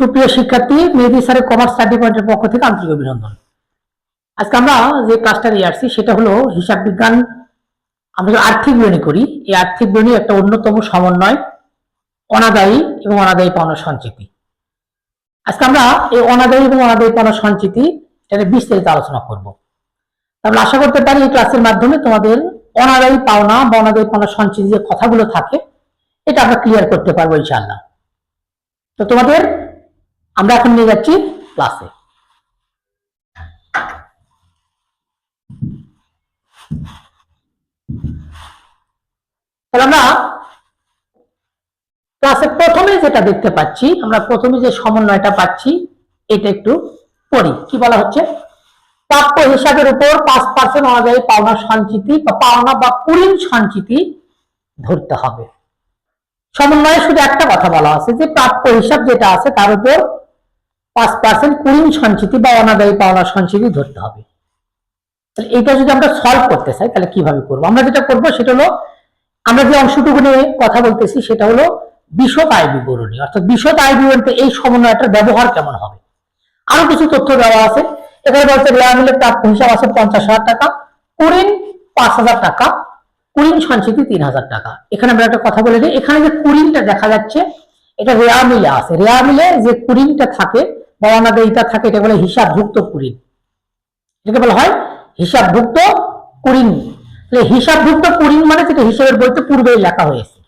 সুপ্রিয় শিক্ষার্থী, মেহেদি স্যারের কমার্স স্টাডি পয়েন্টের পক্ষ থেকে আন্তরিক অভিনন্দন। আজকে আমরা যে ক্লাসটা নিয়ে আসছি, সেটা হলো হিসাব বিজ্ঞান। আমরা যে আর্থিক বিবরণী করি, এই আর্থিক বিবরণী একটা অন্যতম সমন্বয়, অনাদায়ী এবং অনাদায়ী পাওনা সঞ্চিতি। আজকে আমরা এই অনাদায়ী এবং অনাদায়ী পাওনা সঞ্চিতি, এটা বিস্তারিত আলোচনা করব। আমরা আশা করতে পারি এই ক্লাসের মাধ্যমে তোমাদের অনাদায়ী পাওনা বা অনাদায়ী পাওনা সঞ্চিতি যে কথাগুলো থাকে, এটা আমরা ক্লিয়ার করতে পারব ইনশাআল্লাহ। তো তোমাদের আমরা এখন নিয়ে যাচ্ছি ক্লাসে আমরা ক্লাসে প্রথমে যেটা দেখতে পাচ্ছি, আমরা প্রথমে যে সমন্বয়টা পাচ্ছি, এটা একটু পড়ি। কি বলা হচ্ছে? প্রাপ্য হিসাবের উপর পাঁচ পার্সেন্ট অনুযায়ী পাওনা সঞ্চিতি বা পাওনা বা কুড়িন সঞ্চিতি ধরতে হবে। সমন্বয়ে শুধু একটা কথা বলা আছে যে, প্রাপ্য হিসাব যেটা আছে তার উপর পাঁচ পার্সেন্ট কুড়িন সঞ্চিতি বা অনাদায়ী পাওনা সঞ্চিতি ধরতে হবে। তাহলে এটা যদি আমরা সলভ করতে চাই, তাহলে কীভাবে করব? আমরা যেটা করব, সেটা হলো, আমরা যে অংশটুকু নিয়ে কথা বলতেছি, সেটা হলো বিশদ আয় বিবরণী। অর্থাৎ বিশদ আয় বিবরণীতে এই সমন্বয়টার ব্যবহার কেমন হবে? আরও কিছু তথ্য দেওয়া আছে। এখানে বলছে রেয়া মিলের প্রাপ্য হিসাব আছে পঞ্চাশ হাজার টাকা, কুড়িন পাঁচ হাজার টাকা, কুড়িন সঞ্চিতি তিন হাজার টাকা। এখানে আমরা একটা কথা বলে দিই। এখানে যে কুড়িনটা দেখা যাচ্ছে, এটা রেয়া মিলে আছে। রেয়া মিলে যে কুড়িনটা থাকে বা অনাদায়িতা থাকে এটা বলে হিসাবভুক্ত কুড়িন। এটাকে বলা হয় হিসাবভুক্ত কুড়িন। তাহলে হিসাবভুক্ত কুড়িন মানে যেটা হিসাবের বইতে পূর্বেই লেখা হয়েছে।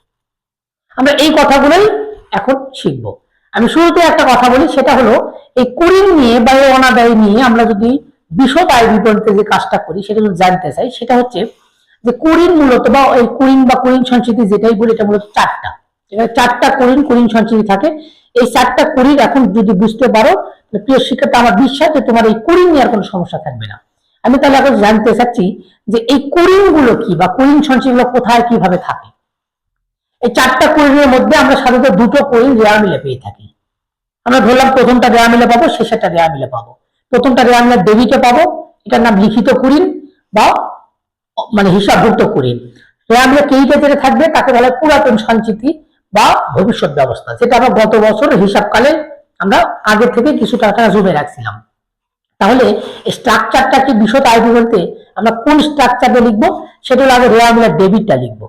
আমরা এই কথাগুলোই এখন শিখব। আমি শুরুতে একটা কথা বলি, সেটা হলো, এই কুড়িন নিয়ে বা এই অনাদায়ী নিয়ে আমরা যদি বিশদ আয় বিপরীতে যে কাজটা করি, সেটা যদি জানতে চাই, সেটা হচ্ছে যে কুড়িন মূলত বা এই কুড়িন বা কুড়িন সঞ্চিতি যেটাই বলি, এটা মূলত চারটা। চারটা কুড়িন কুড়িন সঞ্চিতি থাকে। এই চারটা কুড়ির এখন যদি বুঝতে পারো প্রিয় শিক্ষার্থী, আমার বিশ্বাস যে তোমার এই কুড়িন নিয়ে আর কোনো সমস্যা থাকবে না। আমি তাহলে এখন জানতে চাচ্ছি যে এই কুড়িনগুলো কি বা কুড়িন সঞ্চয়গুলো কোথায় কীভাবে থাকে? এই চারটা কুড়িনের মধ্যে আমরা সাধারণত দুটো কুড়িন রেয়ার মিলে পেয়ে থাকি। আমরা ধরলাম প্রথমটা রেয়া মিলে পাবো, শেষেরটা রেয়ার মিলে পাবো। প্রথমটা রেয়ার মিলে দেবীকে পাবো, এটার নাম লিখিত কুড়িন বা মানে হিসাবভুক্ত কুড়িন রেয়ার মিলে কেইটা যেটা থাকবে? তাকে বলা পুরাতন সঞ্চিতি বা ভবিষ্যৎ ব্যবস্থা, যেটা আমরা গত বছর হিসাবকালে আমরা আগে থেকে কিছু টাকা জমে রাখছিলাম। তাহলে স্ট্রাকচারটা কি বিশদ আয় বলতে আমরা কোন স্ট্রাকচারে লিখব? সেটা হলো আগে ডেবিটটা লিখব।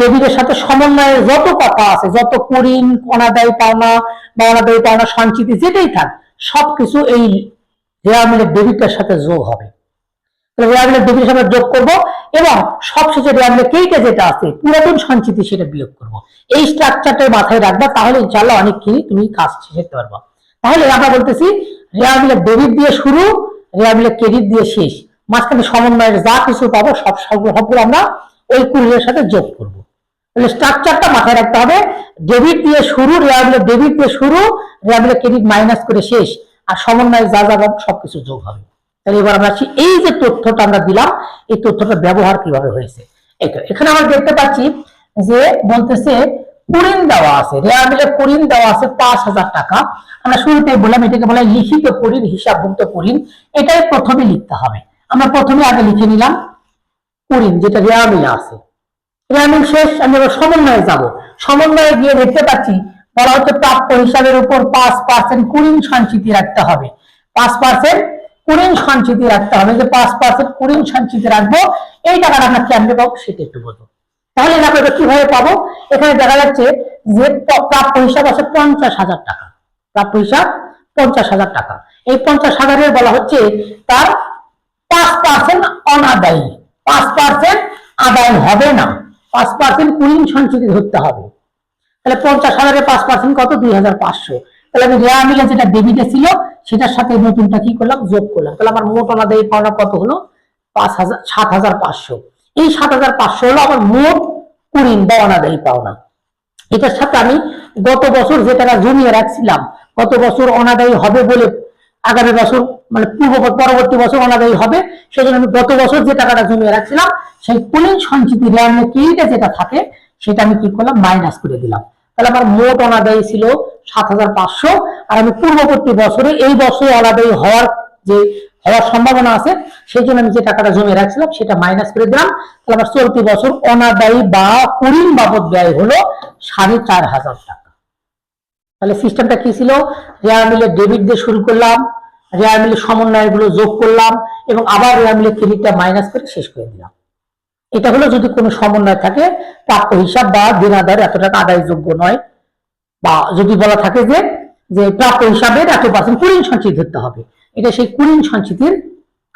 ডেবিটের সাথে সমন্বয়ের যত কথা আছে, যত কুড়িন অনাদায়ী পাওনা বা অনাদায়ী পাওনা, সঞ্চিতি যেটাই থাক, সবকিছু এই রেয়ার মিলের ডেবিটের সাথে যোগ হবে। রেয়ার মিলের ডেবিটের সাথে যোগ করব এবং সবশেষে মিলের কেইটা যেটা আছে, পুরাতন সঞ্চিতি সেটা বিয়োগ করব। এই স্ট্রাকচারটা মাথায় রাখবা, তাহলে ইনশাল্লাহ অনেকখানি তুমি কাজ শিখতে পারবা। তাহলে আমরা বলতেছি রেয়ার ডেবিট দিয়ে শুরু রেয়ার ক্রেডিট দিয়ে শেষ। মাঝখানে সমন্বয়ের যা কিছু পাবো, সব সবগুলো আমরা ওই কুড়ির সাথে যোগ করব। তাহলে স্ট্রাকচারটা মাথায় রাখতে হবে ডেবিট দিয়ে শুরু রেয়ার মিলের ডেবিট দিয়ে শুরু রেয়ার ক্রেডিট মাইনাস করে শেষ, আর সমন্বয়ে যা যা সবকিছু যোগ হবে। তাহলে এবার আমরা আসি, এই যে তথ্যটা আমরা দিলাম, এই তথ্যটা ব্যবহার কীভাবে হয়েছে? এখানে আমরা দেখতে পাচ্ছি যে বলতেছে কুড়িন দেওয়া আছে, রেয়ার মিলে কুড়িন দেওয়া আছে পাঁচ হাজার টাকা। আমরা শুরুতে বললাম, এটাকে বলা লিখিত কুড়িন হিসাবভুক্ত কুড়িন এটাই প্রথমে লিখতে হবে। আমরা প্রথমে আগে লিখে নিলাম কুড়িন যেটা রেয়ার মিলে আছে। রেয়ার মিল শেষ আমি এবার সমন্বয়ে যাব। সমন্বয়ে গিয়ে দেখতে পাচ্ছি, বলা হচ্ছে প্রাপ্য হিসাবের উপর পাঁচ পার্সেন্ট কুড়িন সঞ্চিতি রাখতে হবে। পাঁচ পার্সেন্ট কুড়িন সঞ্চিতি রাখতে হবে, যে পাঁচ পার্সেন্ট কুড়িন সঞ্চিতি রাখব, এই টাকাটা আমরা কেমনে পাবো সেটা একটু বলব। তাহলে না আমরা কীভাবে পাবো? এখানে দেখা যাচ্ছে যে প্রাপ্য হিসাব আছে পঞ্চাশ হাজার টাকা। প্রাপ্য হিসাব পঞ্চাশ হাজার টাকা। এই পঞ্চাশ হাজারের বলা হচ্ছে তার পাঁচ পার্সেন্ট অনাদায়ী। পাঁচ পার্সেন্ট আদায় হবে না। পাঁচ পার্সেন্ট কুড়িন সঞ্চিতি ধরতে হবে। তাহলে পঞ্চাশ হাজারের পাঁচ পার্সেন্ট কত? দুই হাজার পাঁচশো। তাহলে রেয়া মিলে যেটা সেটার সাথে নতুনটা কি করলাম? যোগ করলাম। তাহলে আমার মোট অনাদায়ী পাওনা কত হলো? পাঁচ হাজার, সাত হাজার পাঁচশো। এই সাত হাজার পাঁচশো হলো আমার মোট কুড়িন বা অনাদায়ী পাওনা। এটার সাথে আমি গত বছর যে টাকা জমিয়ে রাখছিলাম, গত বছর অনাদায়ী হবে বলে আগামী বছর মানে পূর্ব পরবর্তী বছর অনাদায়ী হবে, সেজন্য আমি গত বছর যে টাকাটা জমিয়ে রাখছিলাম, সেই কুলিন সঞ্চিতি রেয়ার কেইটা যেটা থাকে, সেটা আমি কি করলাম? মাইনাস করে দিলাম। তাহলে আমার মোট অনাদায়ী ছিল সাত হাজার পাঁচশো। আর আমি পূর্ববর্তী বছরে এই বছরে অনাদায়ী হওয়ার যে হওয়ার সম্ভাবনা আছে, সেই জন্য আমি যে টাকাটা জমিয়ে রাখছিলাম, সেটা মাইনাস করে দিলাম। তাহলে আমার চলতি বছর অনাদায়ী বা কুড়িন বাবদ ব্যয় হলো সাড়ে চার হাজার টাকা। তাহলে সিস্টেমটা কি ছিল? রেয়ার মিলের ডেবিট দিয়ে শুরু করলাম, রেয়ার মিলের সমন্বয়গুলো যোগ করলাম, এবং আবার রেয়ার মিলের ক্রেডিটটা মাইনাস করে শেষ করে দিলাম। এটা হলো যদি কোনো সমন্বয় থাকে, প্রাপ্য হিসাব বা দেনাদার এত টাকা আদায়যোগ্য নয়। বা যদি বলা থাকে যে যে প্রাপ্য হিসাবের এত পার্সেন্ট কুড়িন সঞ্চিত ধরতে হবে। এটা সেই কুড়িন সঞ্চিতির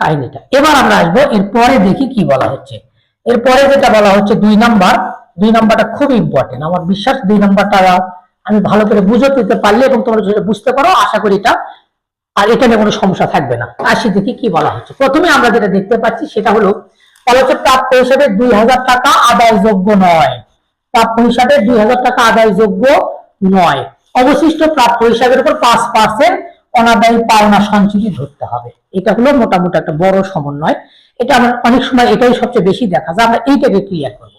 কাহিনীটা। এবার আমরা আসব, এরপরে দেখি কি বলা হচ্ছে। এরপরে যেটা বলা হচ্ছে দুই নাম্বার, দুই নাম্বারটা খুব ইম্পর্টেন্ট আমার বিশ্বাস দুই নাম্বারটা আমি ভালো করে বুঝতে দিতে পারলে এবং তোমরা যদি বুঝতে পারো, আশা করি এটা, আর এটা নিয়ে কোনো সমস্যা থাকবে না। আসি দেখি কি বলা হচ্ছে। প্রথমে আমরা যেটা দেখতে পাচ্ছি, সেটা হলো হচ্ছে প্রাপ্য হিসাবে দুই হাজার টাকা আদায়যোগ্য নয়। প্রাপ্য হিসাবে দুই হাজার টাকা আদায়যোগ্য নয়। অবশিষ্ট প্রাপ্য হিসাবের উপর পাঁচ পার্সেন্ট অনাদায়ী পাওনা সঞ্চিতি ধরতে হবে। এটা হলো মোটামুটি একটা বড় সমন্বয়। এটা আমরা অনেক সময় এটাই সবচেয়ে বেশি দেখা যায়। আমরা এইটাকে ক্লিয়ার করব।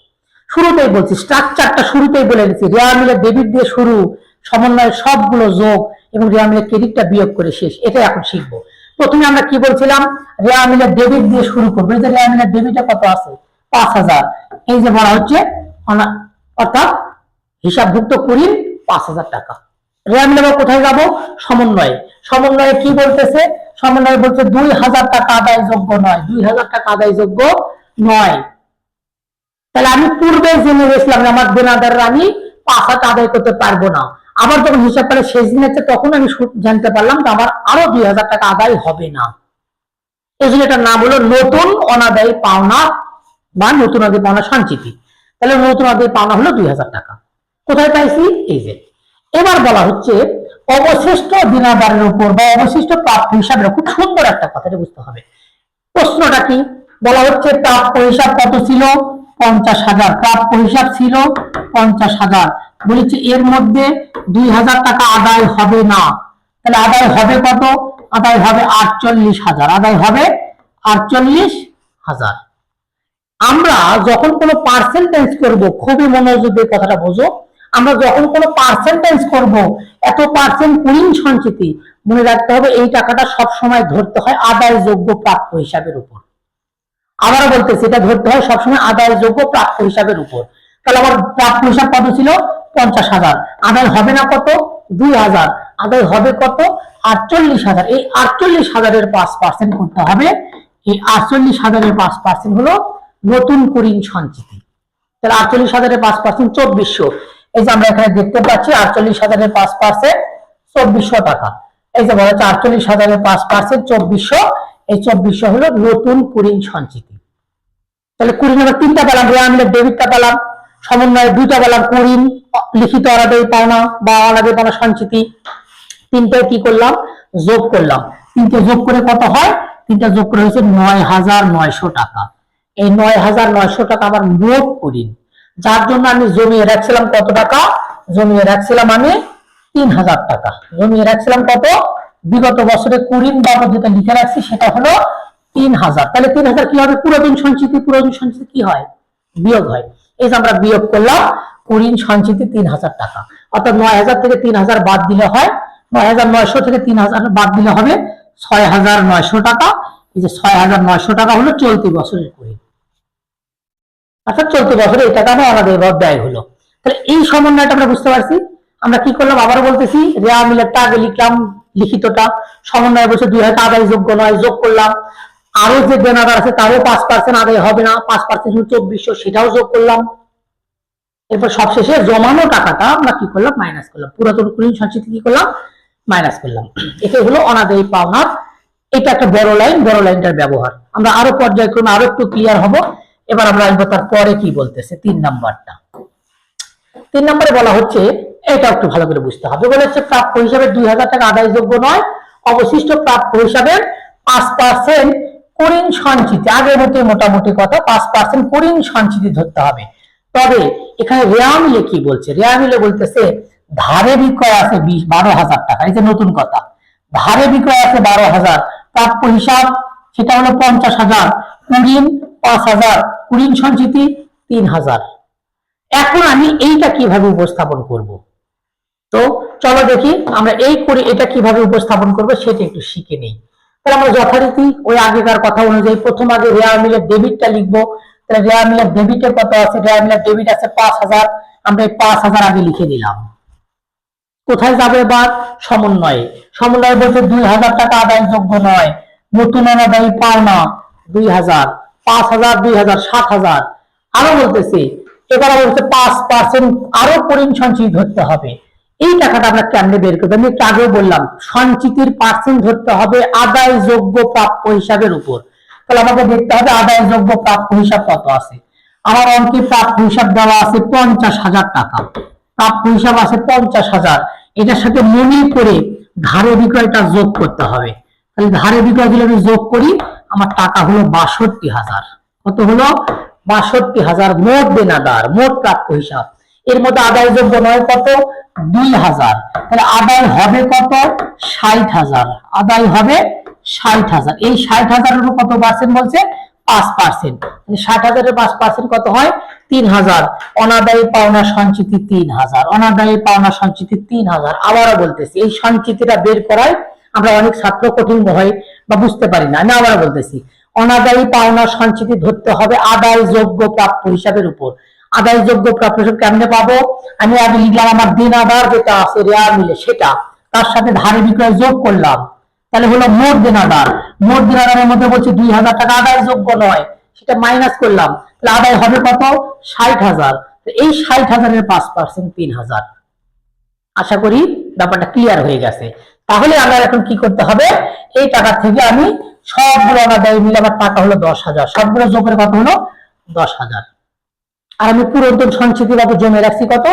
শুরুতেই বলছি স্ট্রাকচারটা শুরুতেই বলে দিচ্ছি। রেয়া মিলে ডেবিট দিয়ে শুরু, সমন্বয়ের সবগুলো যোগ এবং রেয়া মিলে ক্রেডিটটা বিয়োগ করে শেষ। এটাই এখন শিখব। প্রথমে আমরা কি বলছিলাম? রেয়া মিলে ডেবিট দিয়ে শুরু করব। এই যে রেয়া মিলে ডেবিটে কত আছে? পাঁচ হাজার। এই যে বলা হচ্ছে অর্থাৎ হিসাবভুক্ত করি পাঁচ হাজার টাকা। রেয়া মিলে কোথায় যাব? সমন্বয়ে। সমন্বয়ে কি বলতেছে? সমন্বয়ে বলছে, দুই হাজার টাকা আদায়যোগ্য নয়। দুই হাজার টাকা আদায়যোগ্য নয়। তাহলে আমি পূর্বে জেনে গেছিলাম আমার দেনাদারের আমি পাঁচ হাজার আদায় করতে পারব না। আবার যখন হিসাব করে শেষ দিন হচ্ছে, তখন আমি জানতে পারলাম যে আমার আরও দুই হাজার টাকা আদায় হবে না। এই জন্য এটার নাম হলো নতুন অনাদায়ী পাওনা বা নতুন আদায় পাওনা সঞ্চিতি। তাহলে নতুন আদায় পাওনা হলো দুই হাজার টাকা। কোথায় পাইছি? এই যে। এবার বলা হচ্ছে, অবশিষ্ট দিনাদারের উপর বা অবশিষ্ট প্রাপ্য হিসাবের খুব সুন্দর একটা কথাটা বুঝতে হবে। প্রশ্নটা কি? বলা হচ্ছে, প্রাপ্য হিসাব কত ছিল? পঞ্চাশ হাজার। প্রাপ্য হিসাব ছিল পঞ্চাশ হাজার। বলেছে, এর মধ্যে দুই হাজার টাকা আদায় হবে না। তাহলে আদায় হবে কত? আদায় হবে আটচল্লিশ হাজার। আদায় হবে আটচল্লিশ হাজার। আমরা যখন কোনো পার্সেন্টেজ করব, খুবই মনোযোগ দিয়ে কথাটা বোঝো, আমরা যখন কোনো পার্সেন্টেজ করব, এত পার্সেন্ট কুড়িন সঞ্চিতি মনে রাখতে হবে এই টাকাটা সব সময় ধরতে হয় আদায়যোগ্য প্রাপ্য হিসাবের উপর। আবারও বলতেছি, এটা ধরতে হয় সবসময় আদায়যোগ্য প্রাপ্য হিসাবের উপর। তাহলে আমার প্রাপ্য হিসাব কত ছিল? পঞ্চাশ হাজার। আদায় হবে না কত? দুই হাজার। আদায় হবে কত? আটচল্লিশ হাজার। এই আটচল্লিশ হাজারের পাঁচ পার্সেন্ট করতে হবে। এই আটচল্লিশ হাজারের পাঁচ পার্সেন্ট হলো নতুন কুড়িন সঞ্চিতি। তাহলে আটচল্লিশ হাজারের পাঁচ পার্সেন্ট চব্বিশশো। এই যে আমরা এখানে দেখতে পাচ্ছি, আটচল্লিশ হাজারের পাঁচ পার্সেন্ট চব্বিশশো টাকা। এই যে বলা হচ্ছে আটচল্লিশ হাজারের পাঁচ পার্সেন্ট চব্বিশশো। এই চব্বিশশো হলো নতুন কুড়িন সঞ্চিতি। তাহলে কুড়িন আমরা তিনটা পেলাম রেয়া মিলে ডেবিটটা পেলাম, সমন্বয়ে দুইটা পেলাম, কুড়িন লিখিত অনাদায়ী পাওনা বা অনাদায়ী পাওনা সঞ্চিতি তিনটে কি করলাম? যোগ করলাম। তিনটে যোগ করে কত হয়? তিনটা যোগ করে হয়েছে নয় হাজার নয়শো টাকা। এই নয় হাজার নয়শো টাকা আমার মোট কুড়িন। যার জন্য আমি জমিয়ে রাখছিলাম কত টাকা? জমিয়ে রাখছিলাম আমি তিন হাজার টাকা। জমিয়ে রাখছিলাম কত? বিগত বছরে কুড়িন বাবদ যেটা লিখে রাখছি, সেটা হলো তিন হাজার। তাহলে তিন হাজার কি হবে? পুরোদিন সঞ্চিতি পুরোদিন সঞ্চিতি কি হয়? বিয়োগ হয়। এই যে আমরা বিয়োগ করলাম কুড়িন সঞ্চিতি তিন হাজার টাকা। অর্থাৎ নয় হাজার থেকে তিন হাজার বাদ দিলে হয়। নয় হাজার নয়শো থেকে তিন হাজার বাদ দিলে হবে ছয় হাজার নয়শো টাকা। এই যে ছয় হাজার নয়শো টাকা হলো চলতি বছরের কুড়িন অর্থাৎ চলতি বছরে এই টাকা আমার আমাদের এবার ব্যয় হলো। তাহলে এই সমন্বয়টা আমরা বুঝতে পারছি। আমরা কি করলাম? আবার বলতেছি রেয়া মিলেরটা আগে লিখলাম লিখিতটা। সমন্বয় বসে দুই হাজার আদায় যোগ্য নয়, যোগ করলাম। আরও যে দেনাদার আছে তারও পাঁচ পার্সেন্ট আদায় হবে না, পাঁচ পার্সেন্ট চব্বিশশো, সেটাও যোগ করলাম। এরপর সবশেষে জমানো টাকাটা আমরা কি করলাম? মাইনাস করলাম। পুরাতন কুড়ি সঞ্চিতি কি করলাম? মাইনাস করলাম। এটাই হলো অনাদায়ী পাওনার। এটা একটা বড় লাইন বড় লাইনটার ব্যবহার। আমরা আরও পর্যায়ক্রমে আরও একটু ক্লিয়ার হব। এবার আমরা আসব তার পরে কি বলতেছে? তিন নাম্বারটা। তিন নম্বরে বলা হচ্ছে এটা একটু ভালো করে বুঝতে হবে। বলে হচ্ছে, প্রাপ্য হিসাবে দুই হাজার টাকা আদায়যোগ্য নয়। অবশিষ্ট প্রাপ্য হিসাবে পাঁচ পার্সেন্ট কুড়িন সঞ্চিতি আগের মতো মোটামুটি কথা, পাঁচ পার্সেন্ট কুড়িন সঞ্চিতি ধরতে হবে। তবে এখানে রেয়া মিলে কি বলছে? রেয়া মিলে বলতেছে, ধারে বিক্রয় আছে বিশ, বারো হাজার টাকা। এই যে নতুন কথা। ধারে বিক্রয় আছে বারো হাজার, প্রাপ্য হিসাব সেটা হলো পঞ্চাশ হাজার কুড়িন পাঁচ হাজার কুড়িন সঞ্চিতি তিন হাজার। এখন আমি এইটা কীভাবে উপস্থাপন করব? তো চলো দেখি আমরা এই করে এটা কীভাবে উপস্থাপন করব সেটা একটু শিখে নেই। তাহলে আমরা যথারীতি ওই আগেকার কথা অনুযায়ী প্রথম আগে রেয়ার মিলের ডেবিটটা লিখব। তাহলে রেয়ার মিলের ডেবিটের কত আছে? রেয়ার মিলের ডেবিট আছে পাঁচ হাজার। আমরা এই পাঁচ হাজার আগে লিখে দিলাম। কোথায় যাবে এবার? সমন্বয়ে। সমন্বয় বলতে দুই হাজার টাকা আদায়যোগ্য নয়। নতুন অনাদায়ী পাওনা দুই হাজার। পাঁচ হাজার, দুই হাজার, সাত হাজার। আরও বলতেছি। এবারে বলতে পাঁচ পার্সেন্ট আরও পরিণ ধরতে হবে। এই টাকাটা আমরা কেমনে বের করব? আমি একটু আগেও বললাম, সঞ্চিতির পার্সেন্ট ধরতে হবে আদায়যোগ্য প্রাপ্য হিসাবের উপর। তাহলে আমাকে দেখতে হবে আদায়যোগ্য প্রাপ্য হিসাব কত আছে। আমার অঙ্কে প্রাপ্য হিসাব দেওয়া আছে পঞ্চাশ হাজার টাকা। প্রাপ্য হিসাব আছে পঞ্চাশ হাজার। এটার সাথে মনে করে ধারে বিক্রয়টা যোগ করতে হবে। তাহলে ধারে বিক্রয় যদি আমি যোগ করি, আমার টাকা হলো বাষট্টি হাজার। কত হলো? বাষট্টি হাজার মোট দেনাদার, মোট প্রাপ্য হিসাব। এর মধ্যে আদায় যোগ্য নয়, কত? দুই হাজার। তাহলে আদায় হবে কত? ষাট হাজার। আদায় হবে ষাট হাজার। এই ষাট হাজারের কত পার্সেন্ট বলছে? পাঁচ পার্সেন্ট ষাট হাজারের পাঁচ পার্সেন্ট কত হয়? তিন হাজার। অনাদায়ী পাওনা সঞ্চিতি তিন হাজার। অনাদায়ী পাওনা সঞ্চিতি তিন হাজার। আবারও বলতেছি, এই সঞ্চিতিটা বের করায় আমরা অনেক ছাত্র কঠিন হয় বা বুঝতে পারি না। আমি আবারও বলতেছি, অনাদায়ী পাওনা সঞ্চিতি ধরতে হবে আদায় যোগ্য প্রাপ্য হিসাবের উপর। আদায়যোগ্য হিসাব কেমনে পাবো? আমি আগে লিখলাম আমার দিন দেনাদার যেটা আছে রেয়ার মিলে সেটা। তার সাথে ধারে বিক্রয় যোগ করলাম। তাহলে হলো মোট দেনাদার মোট দেনাদারের মধ্যে বলছে দুই হাজার টাকা আদায়যোগ্য নয়। সেটা মাইনাস করলাম। তাহলে আদায় হবে কত? ষাট হাজার। এই ষাট হাজারের পাঁচ পার্সেন্ট তিন হাজার। আশা করি ব্যাপারটা ক্লিয়ার হয়ে গেছে। তাহলে আমার এখন কি করতে হবে? এই টাকা থেকে আমি সবগুলো অনাদায় মিলে আমার টাকা হলো দশ হাজার। সবগুলো যোগের কত হলো? দশ হাজার। আর আমি পুরাতন সঞ্চিতি বাবু জমে রাখছি কত?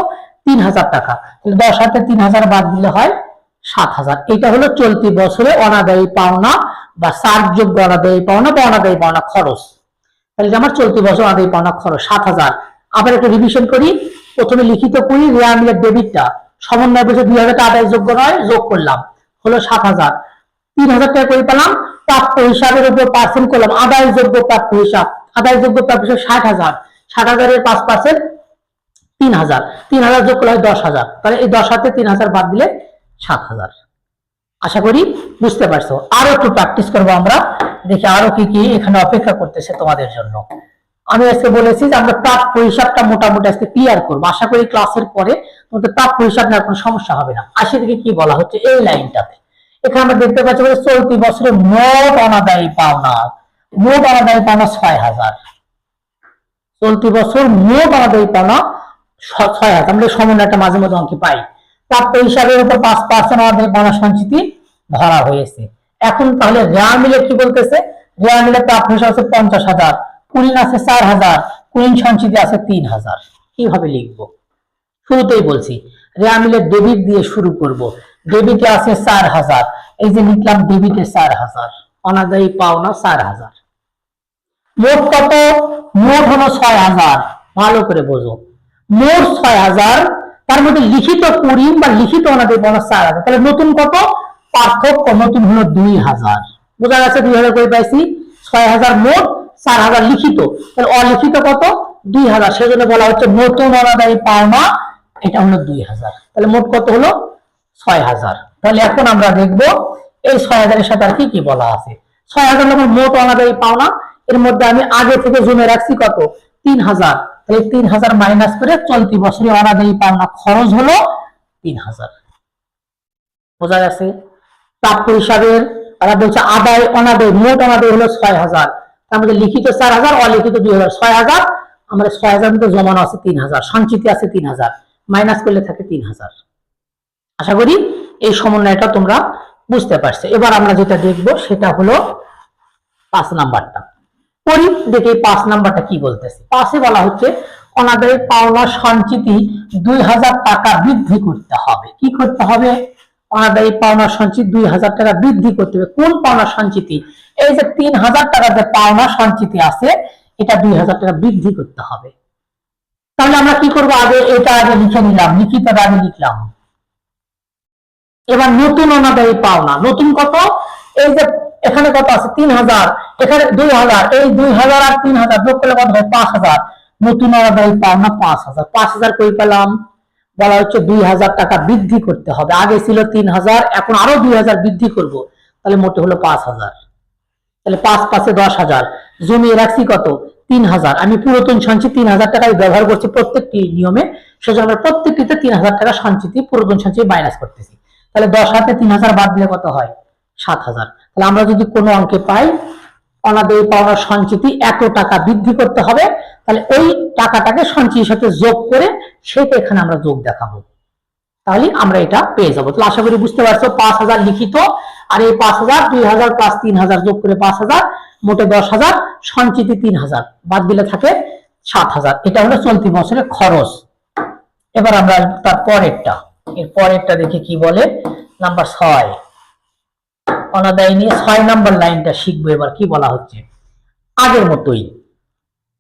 তিন হাজার টাকা। দশ হাতে তিন হাজার বাদ দিলে হয় সাত হাজার। এটা হলো চলতি বছরে অনাদায়ী পাওনা বা সারযোগ্য অনাদায়ী পাওনা বা অনাদায়ী পাওনা খরচ। তাহলে আমার চলতি বছর অনাদায়ী পাওনা খরচ সাত হাজার। আবার একটু রিভিশন করি। প্রথমে লিখিত করি রেয়া মিলের ডেবিটটা। সমন্বয় বছর দুই হাজার টাকা আদায়যোগ্য নয়, যোগ করলাম। হলো সাত হাজার। তিন হাজার টাকা করে পেলাম, প্রাপ্য হিসাবের উপর পার্সেন্ট করলাম। আদায় যোগ্য প্রাপ্য হিসাব। আদায়যোগ্য প্রাপ্য হিসাব ষাট হাজার। ষাট হাজারের পাঁচ তিন হাজার। তিন হাজার যোগ করলে হয় দশ হাজার। তাহলে এই দশ হাতে তিন হাজার বাদ দিলে সাত হাজার। আশা করি বুঝতে পারছ। আরও একটু প্র্যাকটিস করব আমরা। দেখি আরও কি কি এখানে অপেক্ষা করতেছে তোমাদের জন্য। আমি আজকে বলেছি যে আমরা প্রাপ্য হিসাবটা মোটামুটি আজকে ক্লিয়ার করব। আশা করি ক্লাসের পরে তোমাদের প্রাপ্য হিসাব কোনো সমস্যা হবে না। আশি থেকে কি বলা হচ্ছে এই লাইনটাতে এখানে আমরা দেখতে পাচ্ছি চলতি বছরে মোট অনাদায়ী পাওনা। মোট অনাদায়ী পাওনা ছয় হাজার। চলতি বছর মোট অনাদায়ী পাওনা ছয় হাজার। আমরা সমন্বয়টা মাঝে মধ্যে অঙ্কে পাই। প্রাপ্য হিসাবের উপর পাঁচ পার্সেন্ট আমাদের পাওনা সঞ্চিতি ধরা হয়েছে। এখন তাহলে রেয়া মিলে কি বলতেছে? রেয়া মিলে প্রাপ্য হিসাব আছে পঞ্চাশ হাজার কুড়িন আছে চার হাজার কুড়িন সঞ্চিতি আছে তিন হাজার। কীভাবে লিখব? শুরুতেই বলছি রেয়া মিলে ডেবিট দিয়ে শুরু করব। ডেবিটে আছে চার হাজার, এই যে লিখলাম ডেবিটে চার হাজার, অনাদায়ী পাওনা চার হাজার। মোট কত? মোট হলো ছয় হাজার। ভালো করে বোঝো। মোট ছয় হাজার, তার মধ্যে লিখিত কুড়ি বা লিখিত অনাদায়ী পাওনা চার হাজার। তাহলে নতুন কত? পার্থক্য নতুন হলো দুই হাজার। বোঝা গেছে দুই হাজার করে পাইছি? ছয় হাজার মোট চার হাজার লিখিত। তাহলে অলিখিত কত? দুই হাজার। সেজন্য বলা হচ্ছে নতুন অনাদায়ী পাওনা, এটা হলো দুই হাজার। তাহলে মোট কত হলো? ছয় হাজার। তাহলে এখন আমরা দেখব, এই ছয় হাজারের সাথে আর কি কি বলা আছে? ছয় হাজার নম্বর মোট অনাদায়ী পাওনা এর মধ্যে আমি আগে থেকে জমে রাখছি কত? তিন হাজার। তাহলে তিন হাজার মাইনাস করে চলতি বছরে অনাদায়ী পাওনা খরচ হলো তিন হাজার। বোঝা গেছে? প্রাপ্য হিসাবের তারা বলছে আদায়, অনাদায়, মোট অনাদায় হলো ছয় হাজার। মধ্যে লিখিত চার হাজার, অলিখিত দুই হাজার। ছয় হাজার, আমাদের ছয় হাজার মধ্যে জমানো আছে তিন হাজার। সঞ্চিতি আছে তিন হাজার। মাইনাস করলে থাকে তিন হাজার। আশা করি এই সমন্বয়টা তোমরা বুঝতে পারছ। এবার আমরা যেটা দেখব সেটা হলো পাঁচ নাম্বারটা। পড়ি দেখি পাঁচ নাম্বারটা কি বলতেছে। পাশে বলা হচ্ছে অনাদায়ী পাওনা সঞ্চিতি দুই হাজার টাকা বৃদ্ধি করতে হবে। কি করতে হবে? অনাদায়ী পাওনা সঞ্চিতি দুই হাজার টাকা বৃদ্ধি করতে হবে। কোন পাওনা সঞ্চিতি? এই যে তিন হাজার টাকা যে পাওনা সঞ্চিতি আছে, এটা দুই হাজার টাকা বৃদ্ধি করতে হবে। তাহলে আমরা কি করব আগে? এটা আগে লিখে নিলাম, লিখিত আগে লিখলাম। এবার নতুন অনাদায়ী পাওনা, নতুন কত? এই যে এখানে কত আছে? তিন হাজার। এখানে দুই হাজার। এই দুই হাজার আর তিন হাজার যোগ করলে কত হয়? পাঁচ হাজার। নতুন অনাদায়ী পাওনা পাঁচ হাজার। পাঁচ হাজার কই পেলাম? বলা হচ্ছে দুই হাজার টাকা বৃদ্ধি করতে হবে। আগে ছিল তিন হাজার, এখন আরও দুই হাজার বৃদ্ধি করব। তাহলে মোটে হলো পাঁচ হাজার। তাহলে পাঁচ পাঁচে দশ হাজার। জমিয়ে রাখছি কত? তিন হাজার। আমি পুরাতন সঞ্চিত তিন হাজার টাকায় ব্যবহার করছি প্রত্যেকটি নিয়মে। সেজন্য আমরা প্রত্যেকটিতে তিন হাজার টাকা সঞ্চিতি, পুরাতন সঞ্চিতি মাইনাস করতেছি। তাহলে দশ হাতে তিন হাজার বাদ দিলে কত হয়? সাত হাজার। তাহলে আমরা যদি কোনো অঙ্কে পাই অনাদেয় পাওনার সঞ্চিতি এত টাকা বৃদ্ধি করতে হবে, তাহলে ওই টাকাটাকে সঞ্চিতির সাথে যোগ করে সেটা এখানে আমরা যোগ দেখাবো। তাহলে আমরা এটা পেয়ে যাব। তাহলে আশা করি বুঝতে পারছ, পাঁচ হাজার লিখিত, আর এই পাঁচ হাজার, দুই হাজার প্লাস তিন হাজার যোগ করে পাঁচ হাজার, মোটে দশ হাজার, সঞ্চিতি তিন হাজার। বাদ দিলে থাকে সাত হাজার। এটা হলো চলতি বছরের খরচ। এবার আমরা তার পরেরটা, এর পরেরটা দেখি কি বলে? নাম্বার ছয়। অনাদায় নিয়ে ছয় নাম্বার লাইনটা শিখব এবার, কি বলা হচ্ছে? আগের মতোই।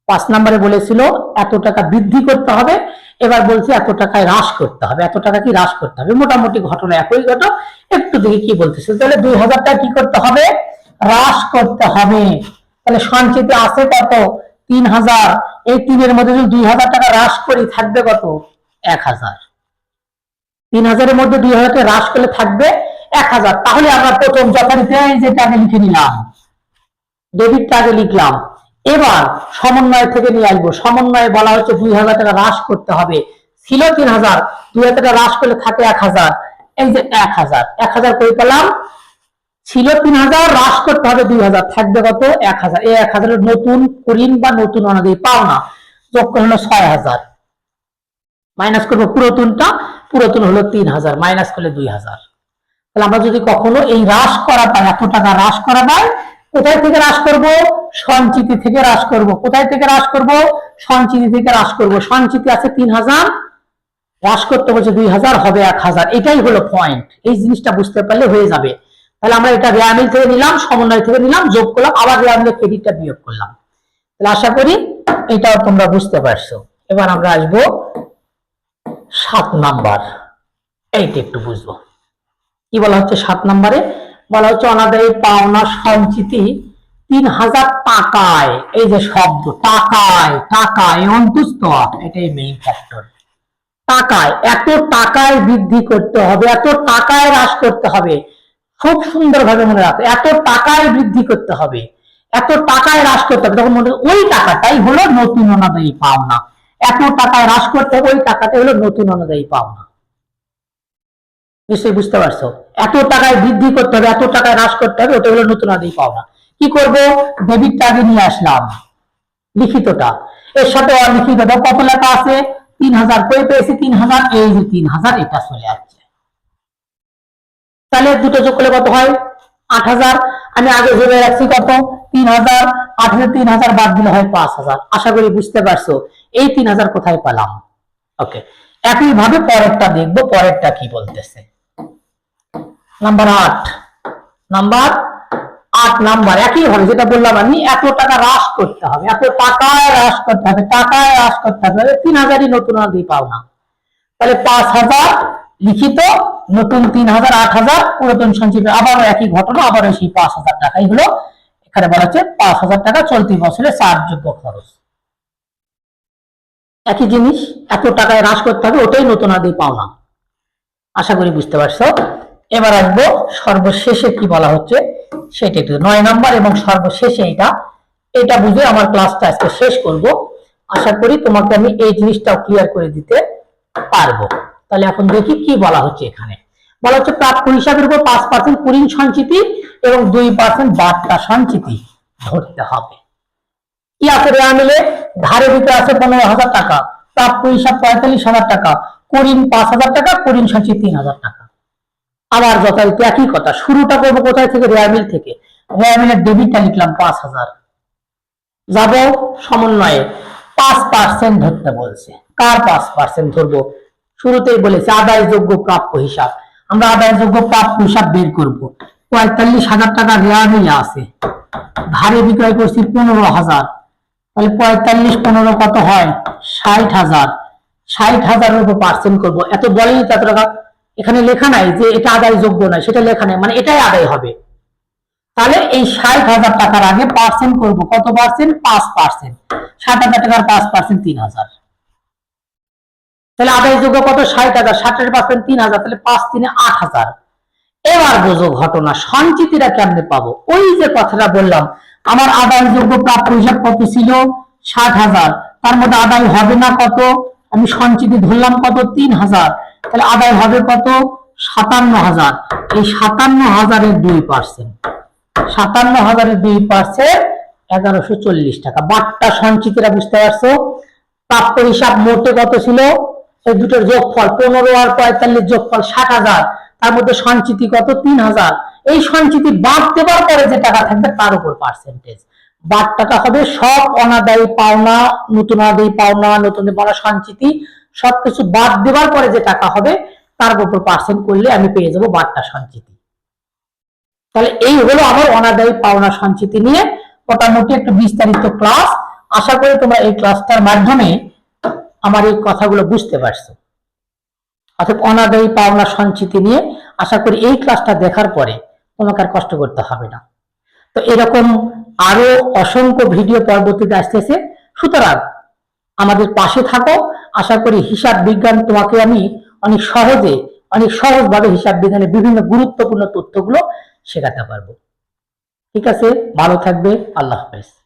পাঁচ নম্বরে বলেছিল, এত টাকা বৃদ্ধি করতে হবে, এবার বলছে এত টাকায় হ্রাস করতে হবে, এত টাকা কি হ্রাস করতে হবে? মোটামুটি ঘটনা একই ঘটনা একটু দেখি কি বলতেছে। তাহলে দুই হাজার টাকা কি করতে হবে? হ্রাস করতে হবে। তাহলে সঞ্চিতে আছে কত? তিন হাজার। এই তিনের মধ্যে যদি দুই হাজার টাকা হ্রাস করি, থাকবে কত? এক হাজার। তিন হাজারের মধ্যে দুই হাজার টাকা হ্রাস করলে থাকবে এক হাজার। তাহলে আমরা প্রথম যথারীতি এই যেটা আগে লিখে নিলাম ডেবিটটা আগে লিখলাম। এবার সমন্বয় থেকে নিয়ে আসব। সমন্বয়ে বলা হচ্ছে দুই হাজার টাকা হ্রাস করতে হবে। ছিল তিন হাজার, দুই হাজার টাকা হ্রাস করলে থাকে এক হাজার। এই যে এক হাজার এক হাজার করে পেলাম? ছিল তিন হাজার, হ্রাস করতে হবে দুই হাজার। থাকবে কত? এক হাজার। এই এক হাজারের নতুন ঋণ বা নতুন অনাদি পাওনা যোগ করে হলো ছয় হাজার। মাইনাস করব পুরাতনটা। পুরাতন হলো তিন হাজার। মাইনাস করলে দুই হাজার। তাহলে আমরা যদি কখনো এই হ্রাস করা পাই, এত টাকা হ্রাস করা পাই, কোথায় থেকে হ্রাস করব? সঞ্চিতি থেকে হ্রাস করব। কোথায় থেকে হ্রাস করব? সঞ্চিতি থেকে হ্রাস করব। সঞ্চিতি আছে তিন হাজার, হ্রাস করতে বলছে দুই হাজার, হবে এক হাজার। এটাই হলো পয়েন্ট এই জিনিসটা বুঝতে পারলে হয়ে যাবে। তাহলে আমরা এটা রেয়ামিল থেকে নিলাম, সমন্বয় থেকে নিলাম, যোগ করলাম, আবার রেয়ামিলের ক্রেডিটটা বিয়োগ করলাম। তাহলে আশা করি এটাও তোমরা বুঝতে পারছ। এবার আমরা আসব সাত নাম্বার। এইটা একটু বুঝব। কি বলা হচ্ছে সাত নম্বরে? বলা হচ্ছে অনাদায়ী পাওনা সঞ্চিতি তিন হাজার টাকায়। এই যে শব্দ, টাকায় টাকায় অন্তুস্ত এটাই মেইন ফ্যাক্টর টাকায়, এত টাকায় বৃদ্ধি করতে হবে, এত টাকায় হ্রাস করতে হবে। খুব সুন্দরভাবে মনে রাখো, এত টাকায় বৃদ্ধি করতে হবে, এত টাকায় হ্রাস করতে হবে। তখন মনে ওই টাকাটাই হলো নতুন অনাদায়ী পাওনা। এত টাকায় হ্রাস করতে হবে, ওই টাকাটাই হলো নতুন অনাদায়ী পাওনা। নিশ্চয়ই বুঝতে পারছ। এত টাকায় বৃদ্ধি করতে হবে, এত টাকায় হ্রাস করতে হবে ওটা হলো নতুন আদি পাওনা কি করব? ডেবিটটা আগে নিয়ে আসলাম। লিখিতটা। এর সাথে অলিখিতটা কত লেখা আছে? তিন হাজার। কই পেয়েছি? তিন হাজার। এই যে তিন হাজার, এটা চলে আসছে। তাহলে দুটো যোগ করলে কত হয়? আট হাজার। আমি আগে ভেবে রাখছি কত? তিন হাজার। আট হাজার, তিন হাজার বাদ দিলে হয় পাঁচ হাজার। আশা করি বুঝতে পারছ। এই তিন হাজার কোথায় পেলাম? ওকে একই ভাবে পরেরটা দেখব, পরেরটা কি বলতেছে? নাম্বার আট নাম্বার আট নাম্বার একই ভাবে যেটা বললাম আমি, এত টাকা হ্রাস করতে হবে, এত টাকায় হ্রাস করতে হবে, টাকায় হ্রাস করতে হবে তিন হাজারই নতুন আদি পাও না। তাহলে পাঁচ হাজার লিখিত, নতুন তিন হাজার, আট হাজার, পুরাতন সঞ্চিত আবারও একই ঘটনা আবারও সেই পাঁচ হাজার টাকাই হলো এখানে বলা হচ্ছে পাঁচ হাজার টাকা চলতি বছরে চার্জযোগ্য খরচ। একই জিনিস, এত টাকায় হ্রাস করতে হবে, ওটাই নতুন আদি পাওনা আশা করি বুঝতে পারছ। এবার আসব সর্বশেষে কি বলা হচ্ছে সেটা একটু নয় নাম্বার এবং সর্বশেষে এটা। এটা বুঝে আমার ক্লাসটা আজকে শেষ করব। আশা করি তোমাকে আমি এই জিনিসটাও ক্লিয়ার করে দিতে পারব। তাহলে এখন দেখি কি বলা হচ্ছে এখানে। বলা হচ্ছে প্রাপ্য হিসাবের উপর পাঁচ পার্সেন্ট কুড়িন সঞ্চিতি এবং দুই পার্সেন্ট বার্তা সঞ্চিতি ধরতে হবে। কি আছে রেয়া মিলে ধারে দিতে আছে পনেরো হাজার টাকা। প্রাপ্য হিসাব পঁয়তাল্লিশ হাজার টাকা। করিম পাঁচ হাজার টাকা করিম সঞ্চিত তিন হাজার টাকা। আবার যথারীতি একই কথা। শুরুটা করব কোথায় থেকে? রেয়া মিল থেকে। রেয়া মিলের ডেবিটটা লিখলাম পাঁচ হাজার। যাব সমন্বয়ে। পাঁচ পার্সেন্ট ধরতে বলছে। কার পাঁচ পার্সেন্ট ধরবো? শুরুতেই বলেছে, আদায়যোগ্য প্রাপ্য হিসাব। আমরা আদায়যোগ্য প্রাপ্য হিসাব বের করব। পঁয়তাল্লিশ হাজার টাকা রেয়া মিলে আছে। ধারে বিক্রয় করছি পনেরো হাজার। তাহলে পঁয়তাল্লিশ পনেরো কত হয়? ষাট হাজার। ষাট হাজারের উপর পার্সেন্ট করব। এত বলেনি এত টাকা এখানে লেখা নাই যে এটা আদায় যোগ্য নয়, সেটা লেখা নাই মানে এটাই আদায় হবে। তাহলে এই ষাট হাজার টাকার আগে পার্সেন্ট করব, কত পার্সেন্ট পাঁচ পার্সেন্ট ষাট হাজার টাকার পাঁচ পার্সেন্ট তিন হাজার। তাহলে আদায় যোগ্য কত? ষাট হাজার। ষাটের পার্সেন্ট তিন হাজার, তাহলে পাঁচ তিনে আট হাজার। এবার বোঝো ঘটনা সঞ্চিতিরা কেমনে পাবো? ওই যে কথাটা বললাম, আমার আদায় যোগ্য প্রাপ্য হিসাব কত ছিল? ষাট হাজার। তার মধ্যে আদায় হবে না কত? আমি সঞ্চিতি ধরলাম কত? তিন হাজার। তাহলে আদায় হবে কত? সাতান্ন হাজার। এই সাতান্ন হাজারের দুই পার্সেন্ট সাতান্ন হাজারের দুই পার্সেন্ট এগারোশো চল্লিশ টাকা। বাট্টা সঞ্চিতিরা বুঝতে পারছ? প্রাপ্য হিসাব মোটে কত ছিল? এই দুটোর যোগফল পনেরো আর পঁয়তাল্লিশ যোগফল ষাট হাজার। তার মধ্যে সঞ্চিতি কত? তিন হাজার। এই সঞ্চিতি বাদ দেওয়ার পরে যে টাকা থাকবে তার উপর পার্সেন্টেজ টাকা হবে সব অনাদায়ী পাওনা, নতুন পাওনা নতুন পাওনা সঞ্চিতি, সবকিছু বাদ দেওয়ার পরে যে টাকা হবে, তার উপর পার্সেন্ট করলে আমি পেয়ে যাব বাট্টা সঞ্চিতি। তাহলে এই হলো আমার অনাদায়ী পাওনা সঞ্চিতি নিয়ে মোটামুটি একটু বিস্তারিত ক্লাস আশা করি তোমরা এই ক্লাসটার মাধ্যমে আমার এই কথাগুলো বুঝতে পারছ। অর্থাৎ অনাদায়ী পাওনা সঞ্চিতি নিয়ে আশা করি এই ক্লাসটা দেখার পরে তোমাকে আর কষ্ট করতে হবে না। তো এরকম আরও অসংখ্য ভিডিও পরবর্তীতে আসতেছে। সুতরাং আমাদের পাশে থাকো। আশা করি হিসাব বিজ্ঞান তোমাকে আমি অনেক সহজে, অনেক সহজভাবে হিসাব বিজ্ঞানের বিভিন্ন গুরুত্বপূর্ণ তথ্যগুলো শেখাতে পারব। ঠিক আছে? ভালো থাকবে। আল্লাহ হাফেজ।